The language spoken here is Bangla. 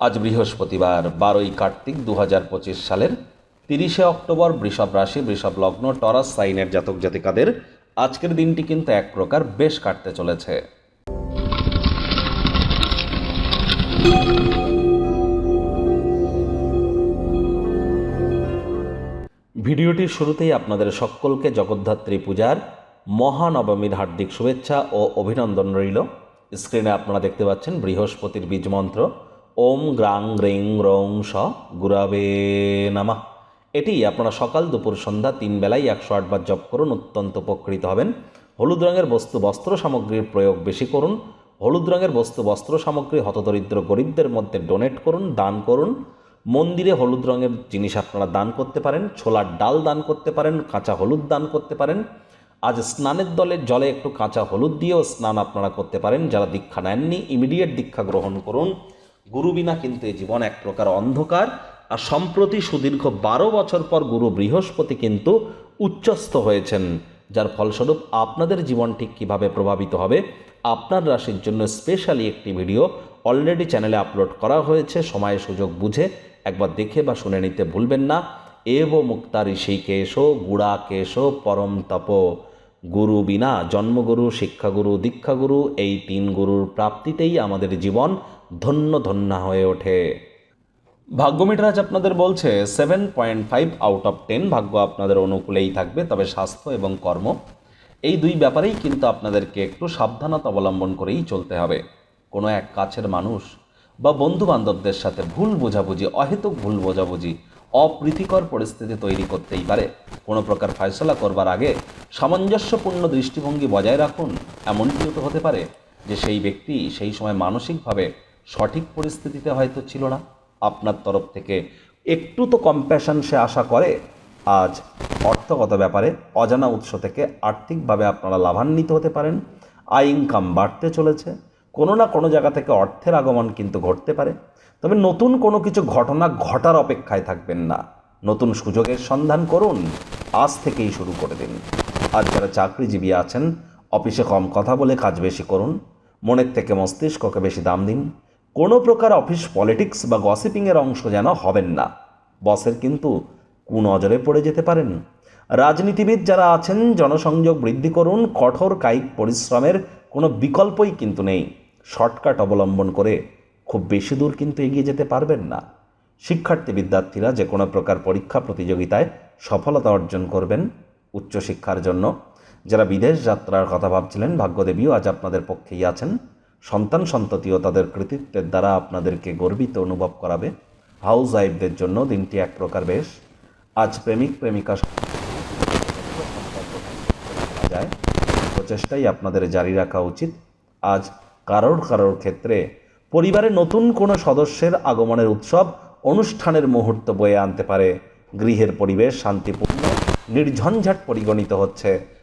আজ বৃহস্পতিবার, বারোই কার্তিক দু হাজার পঁচিশ সালের তিরিশে অক্টোবর বৃষভ রাশি, বৃষভ লগ্ন, টরাস সাইনের জাতক জাতিকাদের আজকের দিনটি কিন্তু এক প্রকার বেশ কাটতে চলেছে। ভিডিওটির শুরুতেই আপনাদের সকলকে জগদ্ধাত্রী পূজার মহানবমীর হার্দিক শুভেচ্ছা ও অভিনন্দন রইল। স্ক্রিনে আপনারা দেখতে পাচ্ছেন বৃহস্পতির বীজ মন্ত্র। ওম গ্রাং গ্রিং রং স গুরাবে নামা। এটি আপনারা সকাল দুপুর সন্ধ্যা তিন বেলায় একশো আটবার জপ করুন, অত্যন্ত উপকৃত হবেন। হলুদ রঙের বস্তু বস্ত্র সামগ্রীর প্রয়োগ বেশি করুন। হলুদ রঙের বস্তু বস্ত্র সামগ্রী হতদরিদ্র গরিবদের মধ্যে ডোনেট করুন, দান করুন। মন্দিরে হলুদ রঙের জিনিস আপনারা দান করতে পারেন, ছোলার ডাল দান করতে পারেন, কাঁচা হলুদ দান করতে পারেন। আজ স্নানের দলের জলে একটু কাঁচা হলুদ দিয়েও স্নান আপনারা করতে পারেন। যারা দীক্ষা নেননি ইমিডিয়েট দীক্ষা গ্রহণ করুন। গুরু বিনা কিন্তু এই জীবন এক প্রকার অন্ধকার। আর সম্প্রতি সুদীর্ঘ বারো বছর পর গুরু বৃহস্পতি কিন্তু উচ্চস্থ হয়েছেন। যার ফলস্বরূপ আপনাদের জীবন ঠিক কীভাবে প্রভাবিত হবে, আপনার রাশির জন্য স্পেশালি একটি ভিডিও অলরেডি চ্যানেলে আপলোড করা হয়েছে। সময়, সুযোগ বুঝে একবার দেখে বা শুনে নিতে ভুলবেন না। এব মুক্তা ঋষি কেশো, গুড়া কেশো, পরম তপ। গুরু বিনা জন্মগুরু, শিক্ষাগুরু, দীক্ষাগুরু, এই তিন গুরুর প্রাপ্তিতেই আমাদের জীবন ধন্য ধন্য হয়ে ওঠে। ভাগ্যমিটার আজ আপনাদের বলছে seven point five out of ten ভাগ্য আপনাদের অনুকূলেই থাকবে, তবে স্বাস্থ্য এবং কর্ম, এই দুই ব্যাপারেই কিন্তু আপনাদেরকে একটু সাবধানতা অবলম্বন করেই চলতে হবে। কোনো এক কাছের মানুষ বা বন্ধু বান্ধবদের সাথে ভুল বোঝাবুঝি, অহেতুক ভুল বোঝাবুঝি অপ্রীতিকর পরিস্থিতি তৈরি করতেই পারে। কোনো প্রকার ফয়সলা করবার আগে সামঞ্জস্যপূর্ণ দৃষ্টিভঙ্গি বজায় রাখুন, এমনটিও তো হতে পারে যে সেই ব্যক্তি সেই সময় মানসিকভাবে সঠিক পরিস্থিতিতে হয়তো ছিল না। আপনার তরফ থেকে একটু তো কম্প্যাশন সে আশা করে। আজ অর্থগত ব্যাপারে অজানা উৎস থেকে আর্থিকভাবে আপনারা লাভান্বিত হতে পারেন। আয় ইনকাম বাড়তে চলেছে। কোনো না কোনো জায়গা থেকে অর্থের আগমন কিন্তু ঘটতে পারে। তবে নতুন কোনো কিছু ঘটনা ঘটার অপেক্ষায় থাকবেন না। নতুন সুযোগের সন্ধান করুন। আজ থেকেই শুরু করে দিন। আর যারা চাকরিজীবী আছেন, অফিসে কম কথা বলে কাজ বেশি করুন। মনের থেকে মস্তিষ্ককে বেশি দাম দিন। কোনো প্রকার অফিস পলিটিক্স বা গসিপিংয়ের অংশ যেন হবেন না। বসের কিন্তু কুনজরে পড়ে যেতে পারেন। রাজনীতিবিদ যারা আছেন, জনসংযোগ বৃদ্ধি করুন। কঠোর কায়িক পরিশ্রমের কোনো বিকল্পই কিন্তু নেই। শর্টকাট অবলম্বন করে খুব বেশি দূর কিন্তু এগিয়ে যেতে পারবেন না। শিক্ষার্থী বিদ্যার্থীরা যে কোনো প্রকার পরীক্ষা প্রতিযোগিতায় সফলতা অর্জন করবেন উচ্চশিক্ষার জন্য। যারা বিদেশ যাত্রার কথা ভাবছিলেন, ভাগ্যদেবীও আজ আপনাদের পক্ষেই আছেন। সন্তান সন্ততিও তাদের কৃতিত্বের দ্বারা আপনাদেরকে গর্বিত অনুভব করাবে। হাউস ওয়াইফদের জন্য দিনটি এক প্রকার বেশ। আজ প্রেমিক প্রেমিকা যায়। প্রচেষ্টাই আপনাদের জারি রাখা উচিত। আজ কারোর কারোর ক্ষেত্রে পরিবারে নতুন কোনো সদস্যের আগমনের উৎসব অনুষ্ঠানের মুহূর্ত বয়ে আনতে পারে। গৃহের পরিবেশ শান্তিপূর্ণ, নির্ঝঞ্ঝাট পরিগণিত হচ্ছে।